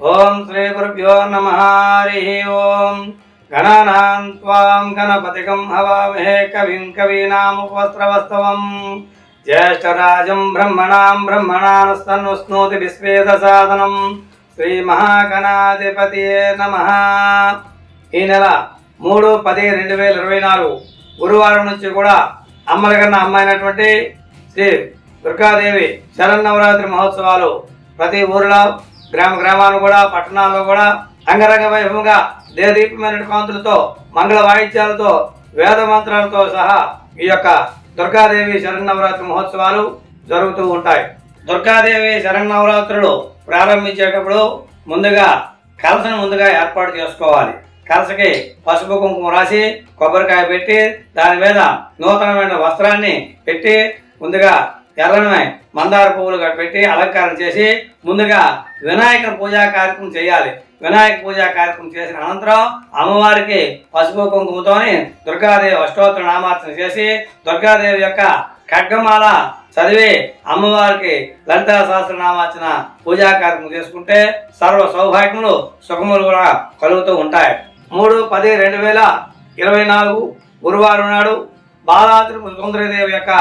ఓం శ్రీ గురుభ్యో నమ హరి ఓం. గణానాం త్వాం గణపతికం హవామహే కవిం కవీనాముపస్రవస్తవం. జ్యేష్ఠరాజం బ్రహ్మణాం బ్రహ్మణానస్తన్నుస్నోతి విశ్వేద సాధనం శ్రీ మహాగణాధిపతియే నమ. ఈ నెల మూడు పది రెండు వేల ఇరవై నాలుగు గురువారం నుంచి కూడా అమ్మల కన్నా అమ్మాయినటువంటి శ్రీ దుర్గాదేవి శరన్నవరాత్రి మహోత్సవాలు ప్రతి ఊరిలో గ్రామ గ్రామాలు కూడా పట్టణాల్లో కూడా అంగరంగ వైభవంగా దేదీపమైన కాంతులతో మంగళ వాయిద్యాలతో వేద మంత్రాలతో సహా ఈ యొక్క దుర్గాదేవి శరన్నవరాత్రి మహోత్సవాలు జరుగుతూ ఉంటాయి. దుర్గాదేవి శరన్నవరాత్రులు ప్రారంభించేటప్పుడు ముందుగా కలసను ముందుగా ఏర్పాటు చేసుకోవాలి. కలసకి పసుపు కుంకుమ రాసి కొబ్బరికాయ పెట్టి దాని మీద నూతనమైన వస్త్రాన్ని పెట్టి ముందుగా ఎర్రమే మందార పువ్వులు పెట్టి అలంకారం చేసి ముందుగా వినాయక పూజా కార్యక్రమం చేయాలి. వినాయక పూజా కార్యక్రమం చేసిన అనంతరం అమ్మవారికి పసుపు కుంకుమతోని దుర్గాదేవి అష్టోత్తర నామార్చన చేసి దుర్గాదేవి యొక్క ఖడ్గమాల చదివి అమ్మవారికి లలితా సహస్రనామార్చన పూజా కార్యక్రమం చేసుకుంటే సర్వ సౌభాగ్యములు సుఖములు కూడా కలుగుతూ ఉంటాయి. మూడు పది రెండు వేల ఇరవై నాలుగు గురువారం నాడు బాలాత్రి సుందరదేవి యొక్క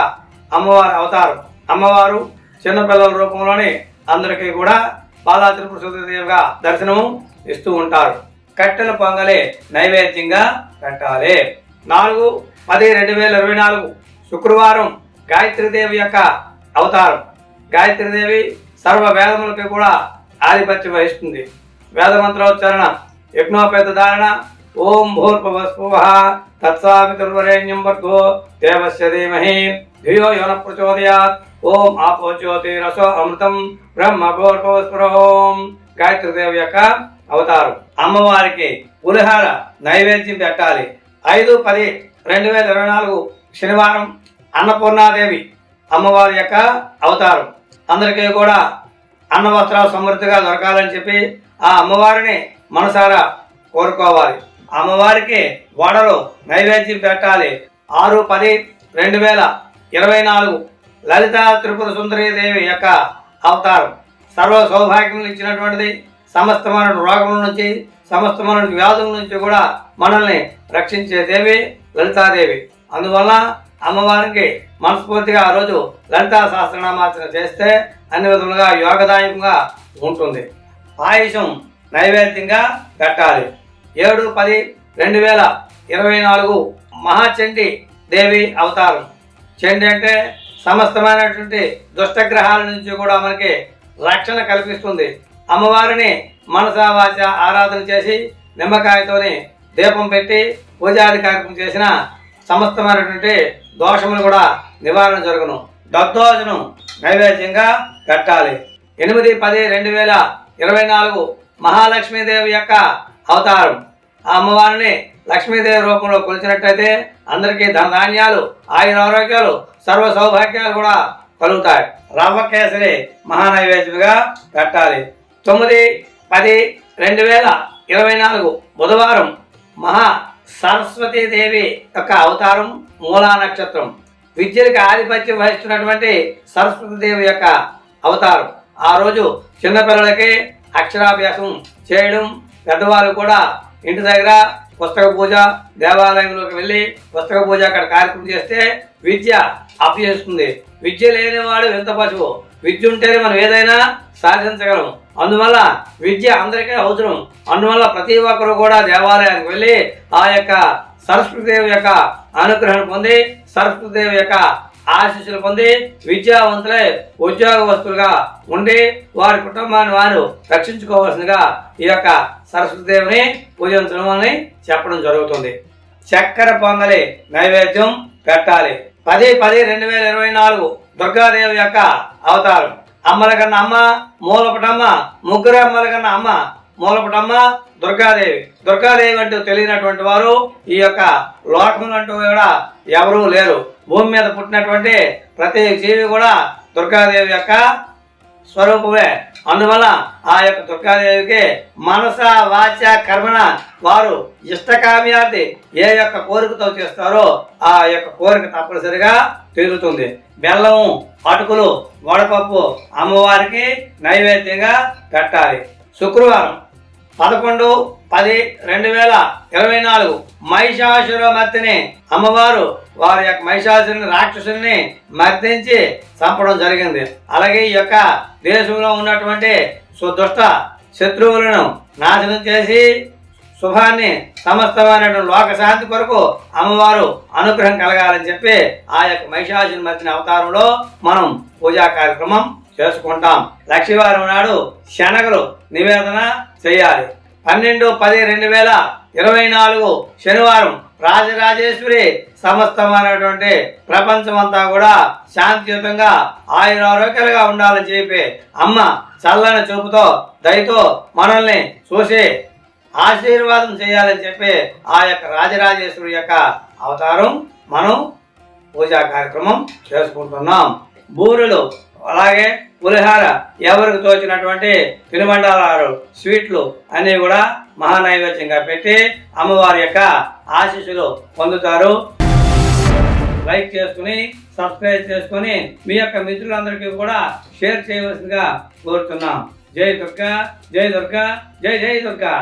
అమ్మవారి అవతారం. అమ్మవారు చిన్నపిల్లల రూపంలోనే అందరికీ కూడా బాలా త్రిపుర దర్శనము ఇస్తూ ఉంటారు. కట్టెల పొంగలే నైవేద్యంగా పెట్టాలి. నాలుగు పది రెండు వేల ఇరవై నాలుగు శుక్రవారం గాయత్రీదేవి యొక్క అవతారం. గాయత్రీదేవి సర్వ వేదములకి కూడా ఆధిపత్యం వహిస్తుంది. వేద మంత్రోచ్చారణ యజ్ఞోపేత ధారణ ఓం భూర్భువస్వ తత్సావితుర్వరేణ్యం వర్గో దేవస్య ధీమహి. ధియో యోన ప్రచోదయాత్ ఓం ఆపో జ్యోతిరసో అమృతం బ్రహ్మ భూర్భువస్వరం గాయత్రీదేవి యొక్క అవతారం. అమ్మవారికి పులిహార నైవేద్యం పెట్టాలి. ఐదు పది రెండు వేల ఇరవై నాలుగు శనివారం అన్నపూర్ణాదేవి అమ్మవారి యొక్క అవతారం. అందరికీ కూడా అన్న వస్త్రాలు సమృద్ధిగా దొరకాలని చెప్పి ఆ అమ్మవారిని మనసారా కోరుకోవాలి. అమ్మవారికి వడలు నైవేద్యం పెట్టాలి. ఆరు పది రెండు వేల ఇరవై నాలుగు లలిత త్రిపుర సుందరీదేవి యొక్క అవతారం. సర్వ సౌభాగ్యం ఇచ్చినటువంటిది సమస్తమైన రోగముల నుంచి సమస్తమైన వ్యాధుల నుంచి కూడా మనల్ని రక్షించే దేవి లలితాదేవి. అందువల్ల అమ్మవారికి మనస్ఫూర్తిగా ఆ రోజు లలితా సహస్రనామార్చన చేస్తే అన్ని విధములుగా యోగదాయకంగా ఉంటుంది. ఆయుషం నైవేద్యంగా పెట్టాలి. ఏడు పది రెండు వేల ఇరవై నాలుగు మహాచండి దేవి అవతారం. చండి అంటే సమస్తమైనటువంటి దుష్టగ్రహాల నుంచి కూడా మనకి రక్షణ కల్పిస్తుంది. అమ్మవారిని మనసావాచ ఆరాధన చేసి నిమ్మకాయతోని దీపం పెట్టి పూజాది కార్యక్రమం చేసిన సమస్తమైనటువంటి దోషములు కూడా నివారణ జరుగును. దద్దోజనం నైవేద్యంగా పెట్టాలి. ఎనిమిది పది రెండు వేల ఇరవై నాలుగు మహాలక్ష్మీదేవి యొక్క అవతారం. ఆ అమ్మవారిని లక్ష్మీదేవి రూపంలో కొలిచినట్టయితే అందరికీ ధనధాన్యాలు ఆయుర ఆరోగ్యాలు సర్వ సౌభాగ్యాలు కూడా కలుగుతాయి. రవ్వ కేసరి మహానైవేద్యంగా పెట్టాలి. తొమ్మిది పది రెండు వేల ఇరవై నాలుగు బుధవారం మహా సరస్వతీదేవి యొక్క అవతారం మూలా నక్షత్రం. విద్యలకు ఆధిపత్యం వహిస్తున్నటువంటి సరస్వతీదేవి యొక్క అవతారం. ఆ రోజు చిన్నపిల్లలకి అక్షరాభ్యాసం చేయడం పెద్దవాళ్ళు కూడా ఇంటి దగ్గర పుస్తక పూజ దేవాలయంలోకి వెళ్ళి పుస్తక పూజ అక్కడ కార్యక్రమం చేస్తే విద్య అప్పచేస్తుంది విద్య లేనివాడు ఎంత పశువు? విద్య ఉంటేనే మనం ఏదైనా సాధించగలం. అందువల్ల విద్య అందరికీ అవసరం. అందువల్ల ప్రతి ఒక్కరు కూడా దేవాలయానికి వెళ్ళి ఆ యొక్క సరస్వతిదేవి యొక్క అనుగ్రహం పొంది సరస్వతిదేవి యొక్క ఆశీస్సులు పొంది విద్యావంతులై ఉద్యోగవస్తులుగా ఉండి వారి కుటుంబాన్ని వారు రక్షించుకోవాల్సిందిగా ఈ యొక్క సరస్వతిదేవిని పూజించడం చెప్పడం జరుగుతుంది. చక్కెర పొంగలి నైవేద్యం పెట్టాలి. పది పది రెండు వేల ఇరవై నాలుగు దుర్గాదేవి యొక్క అవతారం. అమ్మల కన్నా అమ్మ మూలపటమ్మ ముగ్గురు అమ్మల కన్నా అమ్మ మూలపటమ్మ దుర్గాదేవి. దుర్గాదేవి అంటూ తెలియనటువంటి వారు ఈ యొక్క లోకం అంటూ కూడా ఎవరూ లేరు. భూమి మీద పుట్టినటువంటి ప్రతి జీవి కూడా దుర్గాదేవి యొక్క స్వరూపమే. అందువల్ల ఆ యొక్క దుర్గాదేవికి మనస వాచ కర్మణ వారు ఇష్టకామ్యార్థి ఏ యొక్క కోరికతో చేస్తారో ఆ యొక్క కోరిక తప్పనిసరిగా తీరుతుంది. బెల్లము అటుకులు వడపప్పు అమ్మవారికి నైవేద్యంగా పెట్టాలి. శుక్రవారం పదకొండు పది రెండు వేల ఇరవై నాలుగు మహిషాసుర మధ్యని అమ్మవారు వారి యొక్క మహిషాసుని రాక్షసుని మర్దించి చంపడం జరిగింది. అలాగే ఈ యొక్క దేశంలో ఉన్నటువంటి సుదుష్ట శత్రువులను నాశనం చేసి శుభాన్ని సమస్తమైనటువంటి లోక శాంతి కొరకు అమ్మవారు అనుగ్రహం కలగాలని చెప్పి ఆ యొక్క మహిషాసుని మధ్యన అవతారంలో మనం పూజా కార్యక్రమం చేసుకుంటాం. లక్ష్మీవారం నాడు శనగలు నివేదన చేయాలి. పన్నెండు పది రెండు వేల ఇరవై నాలుగు శనివారం రాజరాజేశ్వరి సమస్తమైనటువంటి ప్రపంచమంతా కూడా శాంతియుతంగా ఆయురారోగ్యాలుగా ఉండాలని చెప్పి అమ్మ చల్లని చూపుతో దయతో మనల్ని చూసి ఆశీర్వాదం చేయాలని చెప్పి ఆ యొక్క రాజరాజేశ్వరి యొక్క అవతారం మనం పూజా కార్యక్రమం చేసుకుంటున్నాం. బూరెలు అలాగే పులిహార ఎవరికి తోచినటువంటి తినుబండారాలు స్వీట్లు అన్నీ కూడా మహానైవేద్యంగా పెట్టి అమ్మవారి యొక్క ఆశీస్సులు పొందుతారు. లైక్ చేసుకుని సబ్స్క్రైబ్ చేసుకుని మీ యొక్క మిత్రులందరికీ కూడా షేర్ చేయవలసిందిగా కోరుతున్నాం. జై దుర్గా జై దుర్గా జై జై దుర్గా.